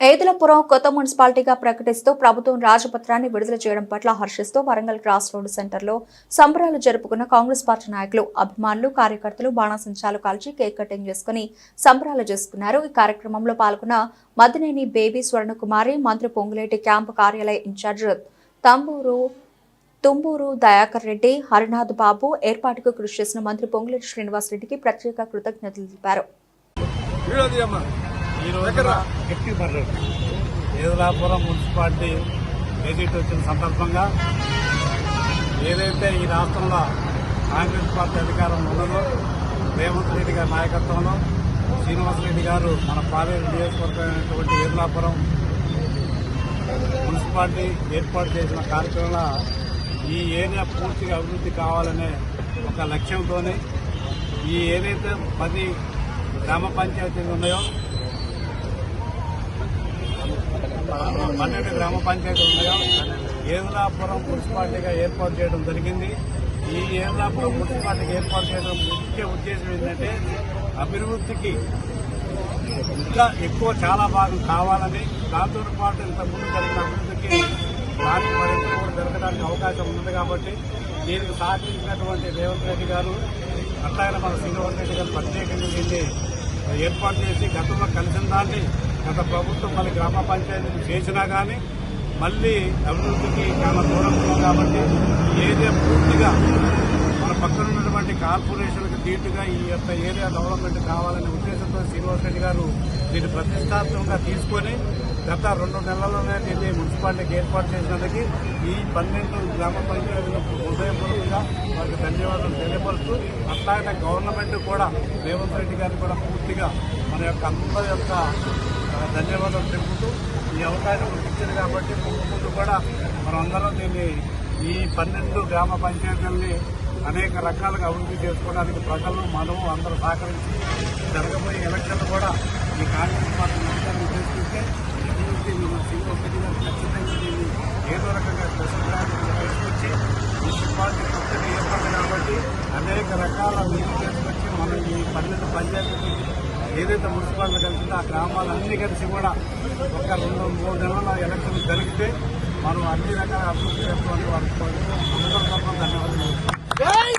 ఏదులపురం కొత్త మున్సిపాలిటీగా ప్రకటిస్తూ ప్రభుత్వం రాజపత్రాన్ని విడుదల చేయడం పట్ల హర్షిస్తూ వరంగల్ క్రాస్ రోడ్ సెంటర్లో సంబరాలు జరుపుకున్న కాంగ్రెస్ పార్టీ నాయకులు అభిమానులు కార్యకర్తలు బాణాసంచాలు కాల్చి కేక్ కటింగ్ చేసుకుని సంబరాలు చేసుకున్నారు. ఈ కార్యక్రమంలో పాల్గొన్న మదినేని బేబీ స్వర్ణకుమారి మంత్రి పొంగులేటి క్యాంపు కార్యాలయ ఇన్ఛార్జ్ తంబూరు తుంబూరు దయాకర్ రెడ్డి హరినాథ్ బాబు ఏర్పాటుకు కృషి చేసిన మంత్రి పొంగులేటి శ్రీనివాస్ రెడ్డికి ప్రత్యేక కృతజ్ఞతలు తెలిపారు. ఈ రోజున ఏదులాపురం మున్సిపాలిటీ విజిట్ వచ్చిన సందర్భంగా ఏదైతే ఈ రాష్ట్రంలో కాంగ్రెస్ పార్టీ అధికారం ఉన్నదో రేవంత్ రెడ్డి గారి నాయకత్వంలో శ్రీనివాసరెడ్డి గారు మన పాలేరు నియోజకవర్గమైనటువంటి ఏదులాపురం మున్సిపాలిటీ ఏర్పాటు చేసిన కార్యక్రమంలో ఈ ఏరియా పూర్తిగా అభివృద్ధి కావాలనే ఒక లక్ష్యంతోనే ఈ ఏదైతే పది గ్రామ పంచాయతీలు ఉన్నాయో పన్నెండు గ్రామ పంచాయతీలు ఉండగా ఏదులాపురం మున్సిపాలిటీగా ఏర్పాటు చేయడం జరిగింది. ఈ ఏదులాపురం మున్సిపాలిటీకి ఏర్పాటు చేయడం ముఖ్య ఉద్దేశం ఏంటంటే అభివృద్ధికి ఇంకా ఎక్కువ చాలా భాగం కావాలని దాంతో పాటు ఇంతకుముందు ముందు జరిగిన అభివృద్ధికి దాని మరింత కూడా జరగడానికి అవకాశం ఉంది కాబట్టి దీనికి సహకరించినటువంటి రేవంత్ రెడ్డి గారు అట్లాగే మన శ్రీనివాస్ రెడ్డి గారు ప్రత్యేకంగా దీన్ని ఏర్పాటు చేసి గతంలో కలిసిన దాన్ని గత ప్రభుత్వం మళ్ళీ గ్రామ పంచాయతీలు చేసినా కానీ మళ్ళీ అభివృద్ధికి చాలా దూరం కాబట్టి ఏదే పూర్తిగా పక్కన ఉన్నటువంటి కార్పొరేషన్లకు దీటుగా ఈ యొక్క ఏరియా డెవలప్మెంట్ కావాలనే ఉద్దేశంతో శ్రీనివాస్ రెడ్డి గారు దీన్ని ప్రతిష్టాత్మకంగా తీసుకొని గత రెండు నెలల్లోనే దీన్ని మున్సిపాలిటీకి ఏర్పాటు చేసినందుకు ఈ పన్నెండు గ్రామ పంచాయతీలకు హృదయపూర్వకంగా వారికి ధన్యవాదాలు తెలియపరుస్తూ అట్లాగే గవర్నమెంట్ కూడా రేవంత్ రెడ్డి గారిని కూడా పూర్తిగా మన యొక్క అందరి యొక్క ధన్యవాదాలు తెలుపుతూ ఈ అవకాశం ఇచ్చింది కాబట్టి ముందు కూడా మనం అందరం దీన్ని ఈ పన్నెండు గ్రామ పంచాయతీలని అనేక రకాలుగా అభివృద్ధి చేసుకోవడానికి ప్రజలు మనము అందరూ సహకరించి జరగబోయే ఎలక్షన్లు కూడా ఈ కాంగ్రెస్ పార్టీ నష్టాన్ని చేసుకుంటే అభివృద్ధి మన శ్రీనివాస్ రెడ్డి ఖచ్చితంగా దీన్ని ఏదో రకంగా స్పెషల్ బ్రాంచ్ తీసుకొచ్చి మున్సిపాలిటీ కొత్తగా ఏర్పడింది కాబట్టి అనేక రకాల నిధులు తీసుకొచ్చి మనం ఈ పన్నెండు పంచాయతీ ఏదైతే మున్సిపాలిటీ కలిసిందో ఆ గ్రామాలన్నీ కలిసి కూడా ఒక రెండు మూడు నెలల ఎలక్షన్ జరిగితే మనం అన్ని రకాల అభివృద్ధి చేసుకోవడానికి వారికి ధన్యవాదాలు. Guys!